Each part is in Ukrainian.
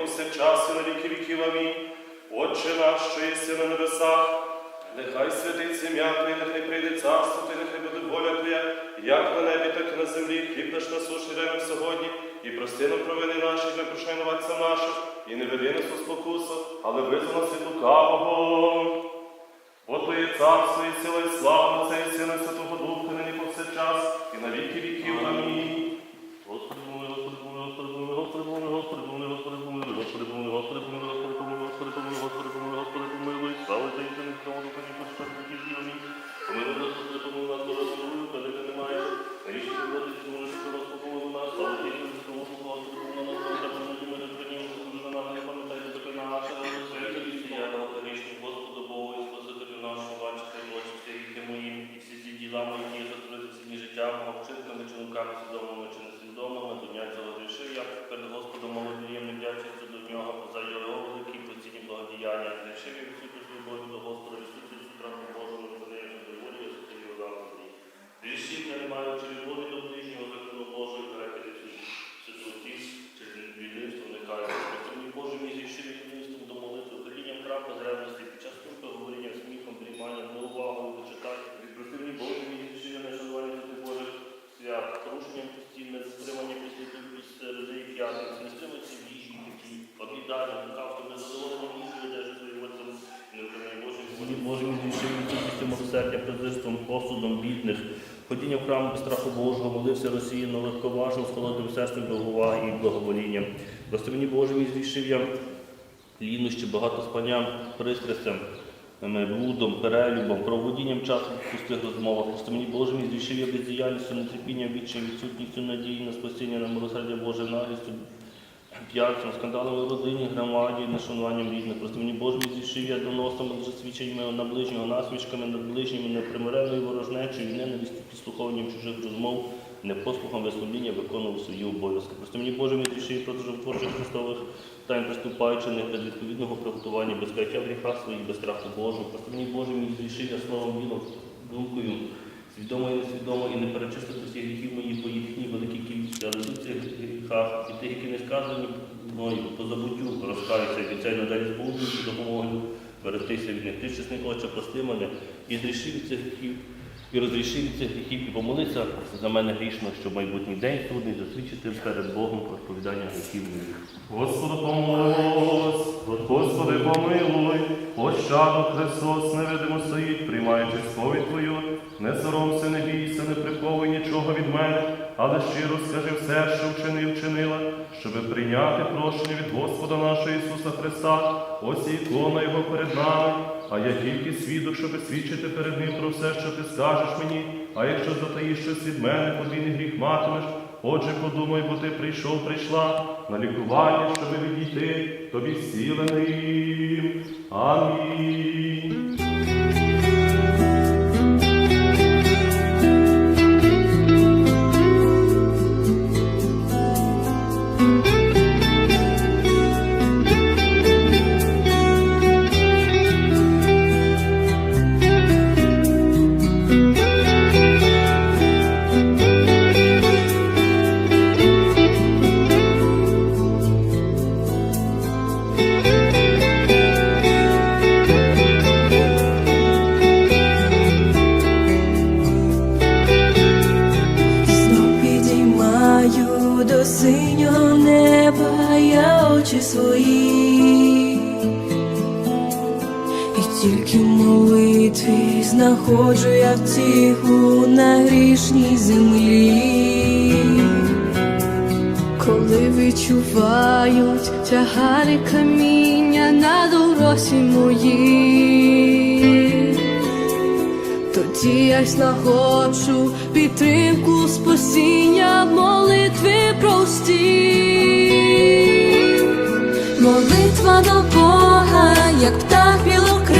повсякчас і на віки віків. Амінь. Отче наш, що єси на небесах, нехай святиться ім'я Твоє, нехай прийде царство Твоє, нехай буде воля Твоя, як на небі, так і на землі, хліб наш насушний дай нам сьогодні, і прости нам провини наші, ми прощаємо ватцям наших, і не веди нас у спокусу, але визвол нас від лукавого. Бо Твоє царство і сила, і слава Отця і Сина, Святого Духа, нині повсякчас, і на віки віків. Посудом бідних, ходіння в храм страху Божого, молився Росії, но легковажно, з холодним серцем до уваги і благоволінням. Прости мені Боже, мій зрішив я лінощі, багато спанням, пристрастям, блудом, перелюбом, проводінням часу в пустих розмовах. Просто мені Боже, мій зрішив я бездіяльністю, нетерпінням, відчаєм, відсутністю надії на спасіння, на милосердя Боже, наглістю, п'ятцям, скандалами в родині, громаді, нешануванням рідних. Просто мені Боже, мій зрішив я доносом, свідченнями на ближнього, насмішками над ближніми, непримиренною ворожнечою, ненавистю, підслуховуванням чужих розмов, непослухом висловління виконував свої обов'язки. Просто мені Боже, мій зрішив проти животворчих Христових тайн приступаючи не без відповідного приготування, без каяття в гріхах своїх, без страху Божого. Просто мені Боже, мій зрішив я словом ділом, думкою, свідомо і несвідомо, і не перечислити всіх гріхів моїх по їхній великій кількості, але гріхах і тих, які не сказані мною по забуттю, розкаюся і відчайно далі з Богом допомогою берегтися від них. Ти чесний Отче, прости мене і зріши від цих гріхів, і розріши від цих гріхів, і помолися за мене грішно, щоб майбутній день судний засвідчити перед Богом про сповідання гріхів моїх. Господу помолос, Господи помилуй, Ощаду Христос невидимо стоїть, приймаючи сповідь Твою, не соромся, не бійся, не приховуй нічого від мене, але щиро скажи все, що вчинив, вчинила, щоби прийняти прощення від Господа нашого Ісуса Христа, ось і ікона Його перед нами, а я тільки свідок, щоби свідчити перед Ним про все, що ти скажеш мені, а якщо затаїш щось від мене, подвійний гріх матимеш, Отже, подумай, бо ти прийшов, прийшла на лікування, щоби відійти тобі зціленим. Амінь. Молитві знаходжу я втіху на грішній землі, коли відчувають тягари каміння на дорозі моїй. Тоді я знаходжу підтримку спасіння в молитві прості. Молитва до Бога, як птах білокрилий,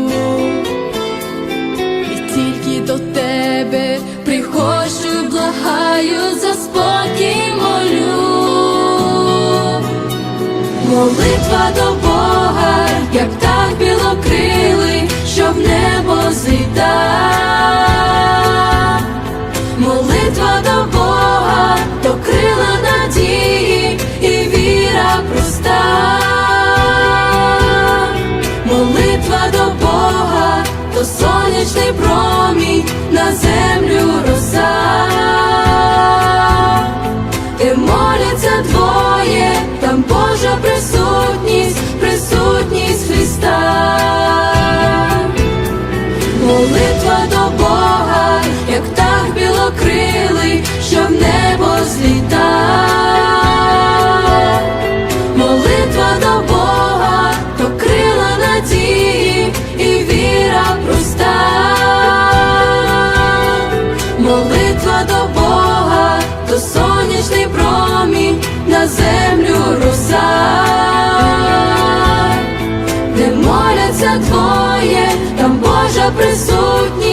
Молитва до Бога, як птах білокрилий, що в небо зліта. Молитва до Бога, то крила надії і віра проста. Молитва до Бога, то сонячний промінь на землю там Божа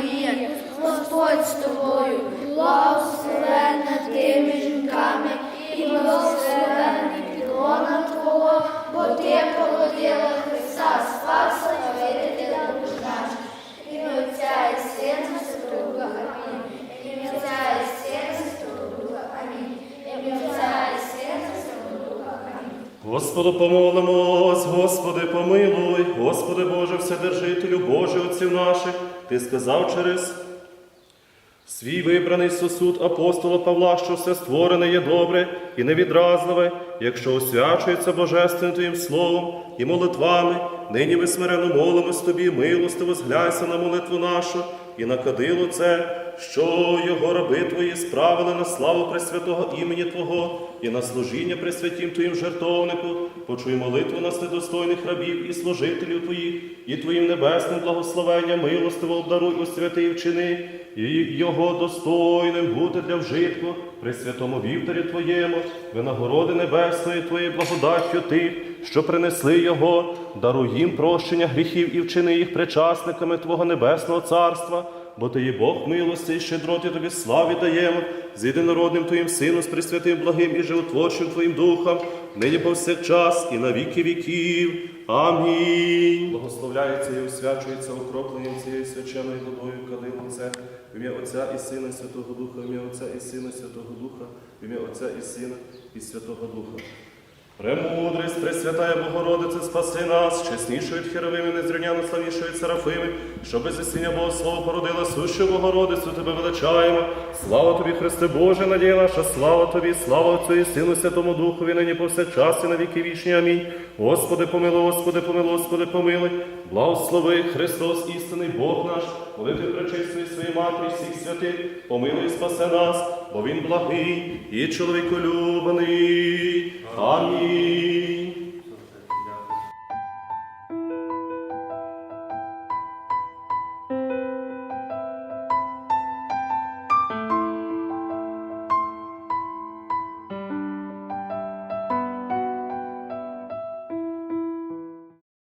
Марія, Господь з тобою, благословенна ти між жінками, і благословенний підлона Твого, бо ти породила Христа, Спаса і Витителя душ наших. Ім'я Отця і Сина, Святого Духа. Амінь. Ім'я Отця і Сина, Святого Духа. Амінь. Ім'я Отця і Сина, Святого Духа. Амінь. Господу помолимось, Господи помилуй, Господи Боже, Вседержителю, Боже отців наших, Ти сказав через свій вибраний сосуд апостола Павла, що все створене є добре і невідразливе, якщо освячується Божественним Твоїм словом і молитвами, нині ми смиренно молимось Тобі, милостиво зглянься на молитву нашу і на кадило це, що його раби Твої справили на славу Пресвятого імені Твого і на служіння Пресвятім Твоїм жертовнику, почуй молитву нас недостойних рабів і служителів Твоїх, і Твоїм небесним благословенням милостиво обдаруй у святий вчини, і його достойним бути для вжитку при святому вівторі Твоєму, винагороди небесної Твоєї благодаттю тих, що принесли Його, даруй їм прощення гріхів і вчини їх причасниками Твого небесного царства. Бо ти є Бог милості і щедроти тобі славі даємо, з єдинородним Твоїм Сином, з Пресвятим благим і животворчим Твоїм Духом, нині повсякчас і на віки віків. Амінь. Благословляється і освячується окропленням цією свяченою водою кадилом це в ім'я Отця і Сина, і Святого Духа, в ім'я Отця і Сина, і Святого Духа, в ім'я Отця і Сина, і Святого Духа. Премудрість, Пресвятая Богородице, спаси нас, чеснішою від херовими, незрівняно славнішою від серафими, що без Бога Слово породила сущу Богородицю, Тебе величаємо. Слава Тобі, Христе Боже, надія наша, слава Тобі, слава Отцю і Сину, Святому Духові, нині повсякчас і на віки вічні. Амінь. Господи, помилуй, Господи, помилуй, Господи, помилуй. Благослови Христос, істинний Бог наш, молитви пречистої своїй матері, всіх святих, помилуй і спасе нас, бо Він благий і чоловіколюбний. Амінь.